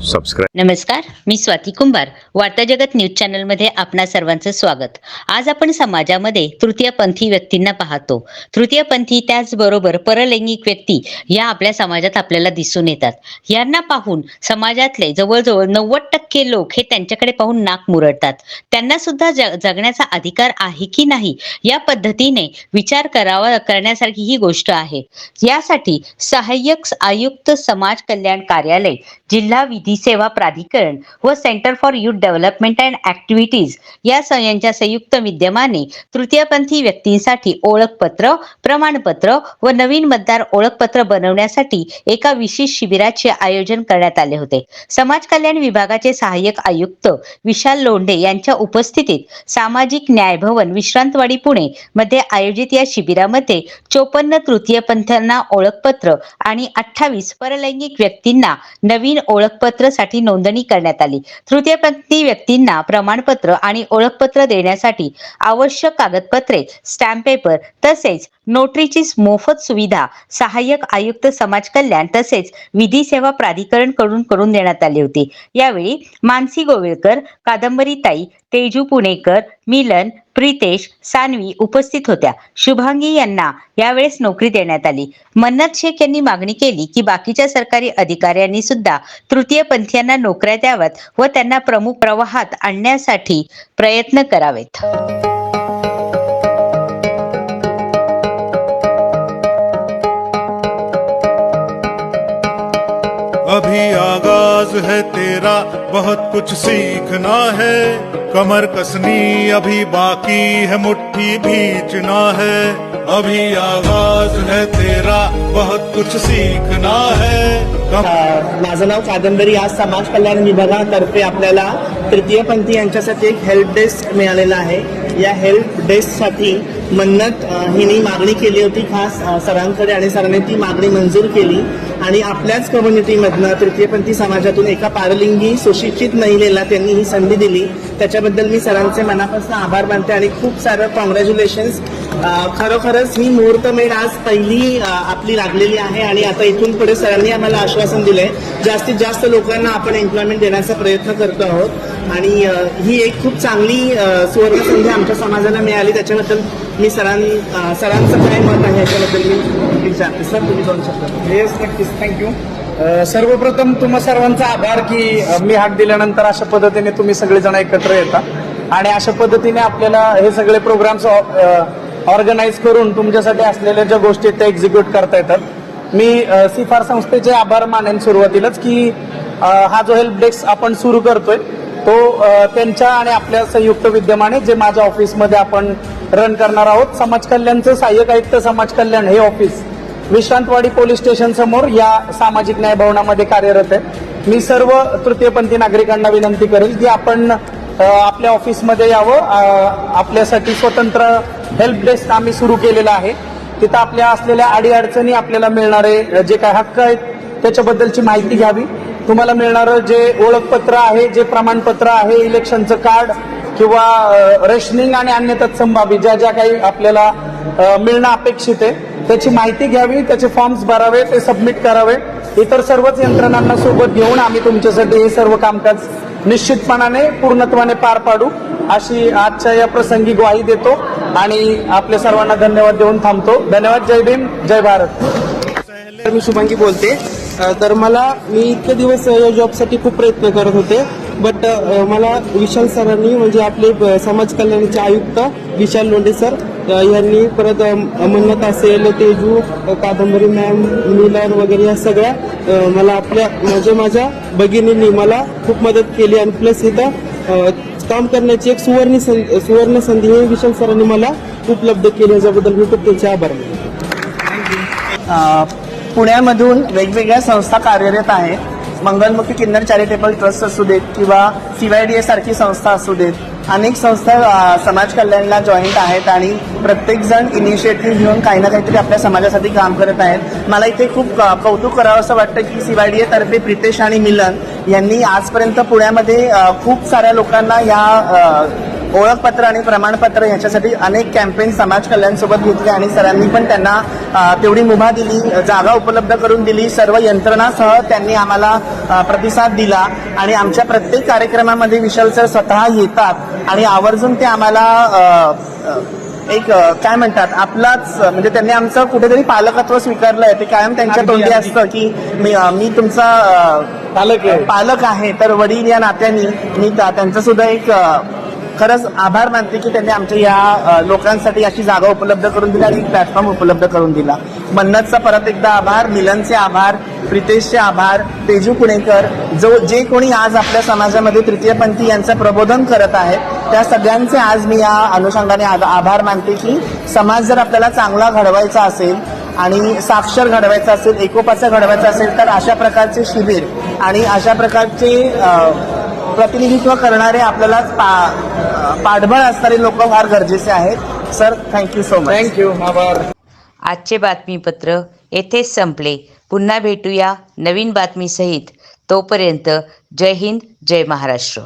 Subscribe नमस्कार मी स्वाती कुंभार. वार्ता जगत न्यूज चॅनलमध्ये आपणा सर्वांचं स्वागत. आज आपण समाजामध्ये तृतीयपंथी व्यक्तींना पाहतो. तृतीयपंथी त्याचबरोबर परलैंगिक व्यक्ती या आपल्या समाजात आपल्याला दिसून येतात. यांना पाहून समाजातले जवळजवळ नव्वद टक्के लोक हे त्यांच्याकडे पाहून नाक मुरडतात. त्यांना सुद्धा जगण्याचा अधिकार आहे की नाही या पद्धतीने विचार करावा करण्यासारखी ही गोष्ट आहे. यासाठी सहाय्यक आयुक्त समाज कल्याण कार्यालय जिल्हा विधी सेवा प्राधिकरण व centre for youth development and activities या यांच्या संयुक्त विद्यमाने तृतीयपंथी व्यक्तींसाठी ओळखपत्र प्रमाणपत्र व नवीन मतदार ओळखपत्र बनवण्यासाठी एका विशेष शिबिराचे आयोजन करण्यात आले होते. समाज कल्याण विभागाचे सहाय्यक आयुक्त विशाल लोंढे यांच्या उपस्थितीत सामाजिक न्याय भवन विश्रांतवाडी पुणे मध्ये आयोजित या शिबिरामध्ये चोपन्न तृतीयपंथांना ओळखपत्र आणि अठ्ठावीस परलैंगिक व्यक्तींना नवीन ओळखपत्र साठी नोंदणी करण्यात आली. तृतीयपंथी व्यक्तींना प्रमाणपत्र आणि ओळखपत्र देण्यासाठी आवश्यक कागदपत्रे स्टॅम्प पेपर तसेच नोटरीची मोफत सुविधा सहाय्यक आयुक्त समाज कल्याण तसेच विधी सेवा प्राधिकरणकडून करून देण्यात आली होती. यावेळी मानसी गोवेळकर कादंबरीताई तेजू पुणेकर मिलन प्रितेश सानवी उपस्थित होत्या. शुभांगी यांना यावेळेस नोकरी देण्यात आली. मन्नत शेख यांनी मागणी केली की बाकीच्या सरकारी अधिकाऱ्यांनी सुद्धा तृतीयपंथीयांना नोकऱ्या द्याव्यात व त्यांना प्रमुख प्रवाहात आणण्यासाठी प्रयत्न करावेत. अभी आगाज है तेरा बहुत कुछ सीखना है। कमर कसनी अभी बाकी है मुट्ठी भींचना है। अभी आवाज है तेरा बहुत कुछ सीखना है। माझं नाव कादंबरी आज समाज कल्याण विभागातर्फे आपल्याला तृतीयपंथी यांच्यासाठी एक हेल्प डेस्क मिळालेला आहे. या हेल्प डेस्कसाठी मन्नत हिने मागणी केली होती खास सरांकडे आणि सरांनी ती मागणी मंजूर केली. आणि आपल्याच कम्युनिटीमधनं तृतीयपंथी समाजातून एका पारलिंगी सुशिक्षित महिलेला त्यांनी ही संधी दिली. त्याच्याबद्दल मी सरांचे मनापासून आभार मानते आणि खूप सारं कॉंग्रॅच्युलेशन्स खरोखरच ही मुहूर्तमेढ आज पहिली आपली लागलेली आहे आणि आता इथून पुढे सरांनी आम्हाला आश्वासन दिलंय. जास्तीत जास्त लोकांना आपण एम्प्लॉयमेंट देण्याचा प्रयत्न करतो आहोत. आणि ही एक खूप चांगली सुवर्णसंधी सुवर्ण संधी आमच्या समाजाला मिळाली. त्याच्याबद्दल मी सरां सरांचं काय मत आहे याच्याबद्दल? मी विचारते सर तुम्ही दोन येस नक्कीच. थँक्यू सर्वप्रथम तुम्हा सर्वांचा आभार की मी हाक दिल्यानंतर अशा पद्धतीने तुम्ही सगळेजण एकत्र येता. आणि अशा पद्धतीने आपल्याला हे सगळे प्रोग्राम्स ऑर्गनाईज करून तुमच्यासाठी असलेल्या ज्या गोष्टी आहेत त्या एक्झिक्यूट करता येतात. मी सिफार संस्थेचे आभार मानेन सुरुवातीलाच की हा जो हेल्प डेस्क आपण सुरू करतोय तो त्यांच्या आणि आपल्या संयुक्त विद्यमाने जे माझ्या ऑफिसमध्ये आपण रन करणार आहोत समाज कल्याणचं सहाय्यक आयुक्त समाज कल्याण हे ऑफिस विश्रांतवाडी पोलीस स्टेशन समोर या सामाजिक न्याय भवनामध्ये कार्यरत आहे. मी सर्व तृतीयपंथी नागरिकांना विनंती करेल की आपण आपल्या ऑफिसमध्ये यावं. आपल्यासाठी स्वतंत्र हेल्प डेस्क आम्ही सुरू केलेलं आहे. तिथं आपल्या असलेल्या अडीअडचणी आपल्याला मिळणारे जे काय हक्क आहेत त्याच्याबद्दलची माहिती घ्यावी. तुम्हाला मिळणारं जे ओळखपत्र आहे जे प्रमाणपत्र आहे इलेक्शनचं कार्ड किंवा रेशनिंग आणि अन्य तत्संभावी ज्या ज्या काही आपल्याला मिळणं अपेक्षित आहे. त्याची माहिती घ्यावी त्याचे फॉर्म्स भरावे ते सबमिट करावे. इतर सर्वच यंत्रणांना सोबत घेऊन आम्ही तुमच्यासाठी हे सर्व कामकाज निश्चितपणाने पूर्णत्वाने पार पाडू. अशी आजच्या या प्रसंगी ग्वाही देतो आणि आपल्या सर्वांना धन्यवाद देऊन थांबतो. धन्यवाद जय भीम जय भारत. मी शुभांगी बोलते. तर मला मी इतके दिवस या जॉबसाठी खूप प्रयत्न करत होते. बट uh, uh, मला विशाल सरांनी म्हणजे आपले समाज कल्याणाचे आयुक्त विशाल लोंढे सर यांनी परत मन्नत असेल तेजू कादंबरी मॅम मिलन वगैरे या सगळ्या मला आपल्या म्हणजे माझ्या भगिनींनी मला खूप मदत केली आणि प्लस इथं काम करण्याची एक सुवर्ण सं- सुवर्ण संधी हे विशाल सरांनी मला उपलब्ध केली. याच्याबद्दल मी खूप त्यांचे आभार मानतो. पुण्यामधून वेगवेगळ्या संस्था कार्यरत आहेत. मंगलमुखी किन्नर चॅरिटेबल ट्रस्ट असू देत किंवा सीवायडीए सारखी संस्था असू देत अनेक संस्था समाज कल्याणला जॉईंट आहेत आणि प्रत्येकजण इनिशिएटिव्ह घेऊन काही ना काहीतरी आपल्या समाजासाठी काम करत आहेत. मला इथे खूप कौतुक करावं असं वाटतं की सीवायडीए तर्फे प्रितेश आणि मिलन यांनी आजपर्यंत पुण्यामध्ये खूप साऱ्या लोकांना या ओळखपत्र आणि प्रमाणपत्र ह्याच्यासाठी अनेक कॅम्पेन समाज कल्याण सोबत घेतले आणि सरांनी पण त्यांना तेवढी मुभा दिली जागा उपलब्ध करून दिली. सर्व यंत्रणासह त्यांनी आम्हाला प्रतिसाद दिला आणि आमच्या प्रत्येक कार्यक्रमामध्ये विशाल सर स्वतः येतात आणि आवर्जून ते आम्हाला एक काय म्हणतात आपलाच म्हणजे त्यांनी आमचं कुठेतरी पालकत्व स्वीकारलंय. ते कायम त्यांच्या तोंडी. असतं की मी मी तुमचा पालक आहे. पालक आहे. तर वडील या नात्याने मी त्या- त्यांचं सुद्धा एक खरंच आभार मानते की त्यांनी आमच्या या लोकांसाठी अशी जागा उपलब्ध करून दिली आणि एक प्लॅटफॉर्म उपलब्ध करून दिला. मन्नतचा परत एकदा आभार मिलनचे आभार प्रितेशचे आभार तेजू पुणेकर जो जे कोणी आज आपल्या समाजामध्ये तृतीयपंथी यांचं प्रबोधन करत आहेत त्या सगळ्यांचे आज मी या अनुषंगाने आभार मानते की समाज जर आपल्याला चांगला घडवायचा असेल आणि साक्षर घडवायचा असेल एकोपाचा घडवायचा असेल तर अशा प्रकारचे शिबिर आणि अशा प्रकारचे प्रतिनिधित्व करणारे आपल्याला पा- पाठबळ असणारे लोक फार गरजेचे आहेत. Sir thank you so much thank you आभार. आजचे बातमीपत्र येथेच संपले. पुन्हा भेटूया नवीन बातमीसहित. तोपर्यंत जय हिंद जय महाराष्ट्र.